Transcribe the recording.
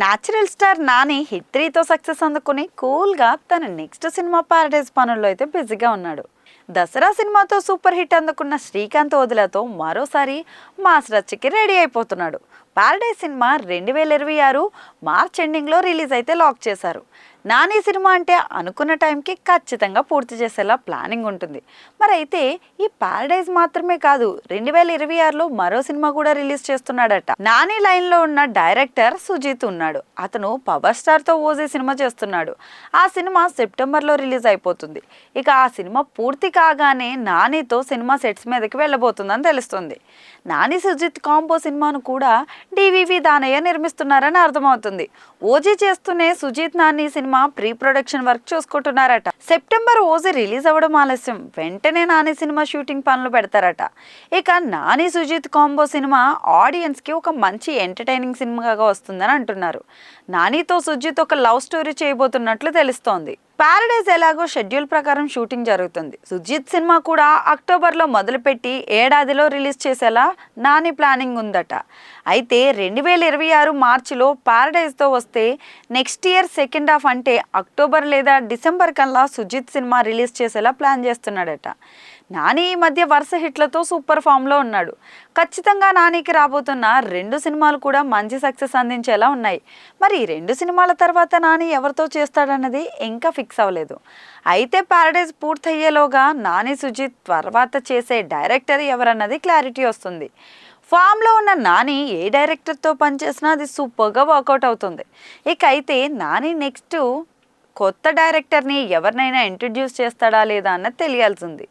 Natural star Nani hit త్రీతో success అందుకుని కూల్గా తన నెక్స్ట్ సినిమా పారడైజ్ పనుల్లో అయితే బిజీగా ఉన్నాడు. దసరా సినిమాతో సూపర్ హిట్ అందుకున్న శ్రీకాంత్ వదిలతో మరోసారి మాస్ రచ్చకి రెడీ అయిపోతున్నాడు. పారడైజ్ సినిమా రెండు వేల ఇరవై ఆరు మార్చ్ ఎండింగ్లో రిలీజ్ అయితే లాక్ చేశారు. నాని సినిమా అంటే అనుకున్న టైంకి ఖచ్చితంగా పూర్తి చేసేలా ప్లానింగ్ ఉంటుంది. మరి అయితే ఈ పారడైజ్ మాత్రమే కాదు రెండు వేల ఇరవై ఆరులో మరో సినిమా కూడా రిలీజ్ చేస్తున్నాడట. నాని లైన్లో ఉన్న డైరెక్టర్ సుజీత్ ఉన్నాడు. అతను పవర్ స్టార్తో ఓజే సినిమా చేస్తున్నాడు. ఆ సినిమా సెప్టెంబర్లో రిలీజ్ అయిపోతుంది. ఇక ఆ సినిమా పూర్తి కాగానే నానితో సినిమా సెట్స్ మీదకి వెళ్ళబోతుందని తెలుస్తుంది. నాని సుజిత్ కాంబో సినిమాను కూడా డివివి దానయ్య నిర్మిస్తున్నారని అర్థమవుతుంది. ఓజీ చేస్తూనే Sujeeth Nani cinema pre production work చూసుకుంటున్నారట. సెప్టెంబర్ ఓజీ రిలీజ్ అవ్వడం ఆలస్యం. వెంటనే నాని సినిమా షూటింగ్ పనులు పెడతారట. ఇక నాని సుజీత్ కాంబో సినిమా ఆడియన్స్కి ఒక మంచి ఎంటర్టైనింగ్ సినిమాగా వస్తుందని అంటున్నారు. నానితో సుజిత్ ఒక లవ్ స్టోరీ చేయబోతున్నట్లు తెలుస్తోంది. పారడైజ్ ఎలాగో షెడ్యూల్ ప్రకారం షూటింగ్ జరుగుతుంది. సుజిత్ సినిమా కూడా అక్టోబర్లో మొదలుపెట్టి ఏడాదిలో రిలీజ్ చేసేలా నాని ప్లానింగ్ ఉందట. అయితే రెండు వేల ఇరవై ఆరు మార్చిలో పారడైజ్తో వస్తే నెక్స్ట్ ఇయర్ సెకండ్ హాఫ్ అంటే అక్టోబర్ లేదా డిసెంబర్ కల్లా సుజిత్ సినిమా రిలీజ్ చేసేలా ప్లాన్ చేస్తున్నాడట. నాని ఈ మధ్య వరుస హిట్లతో సూపర్ ఫామ్లో ఉన్నాడు. ఖచ్చితంగా నానికి రాబోతున్న రెండు సినిమాలు కూడా మంచి సక్సెస్ అందించేలా ఉన్నాయి. మరి ఈ రెండు సినిమాల తర్వాత నాని ఎవరితో చేస్తాడన్నది ఇంకా ఫిక్స్ అవ్వలేదు. అయితే ప్యారడైజ్ పూర్తయ్యేలోగా నాని సుజిత్ తర్వాత చేసే డైరెక్టర్ ఎవరన్నది క్లారిటీ వస్తుంది. ఫామ్లో ఉన్న నాని ఏ డైరెక్టర్తో పనిచేసినా అది సూపర్గా వర్కౌట్ అవుతుంది. ఇక అయితే నాని నెక్స్ట్ కొత్త డైరెక్టర్ని ఎవరినైనా ఇంట్రడ్యూస్ చేస్తాడా లేదా అన్నది తెలియాల్సింది.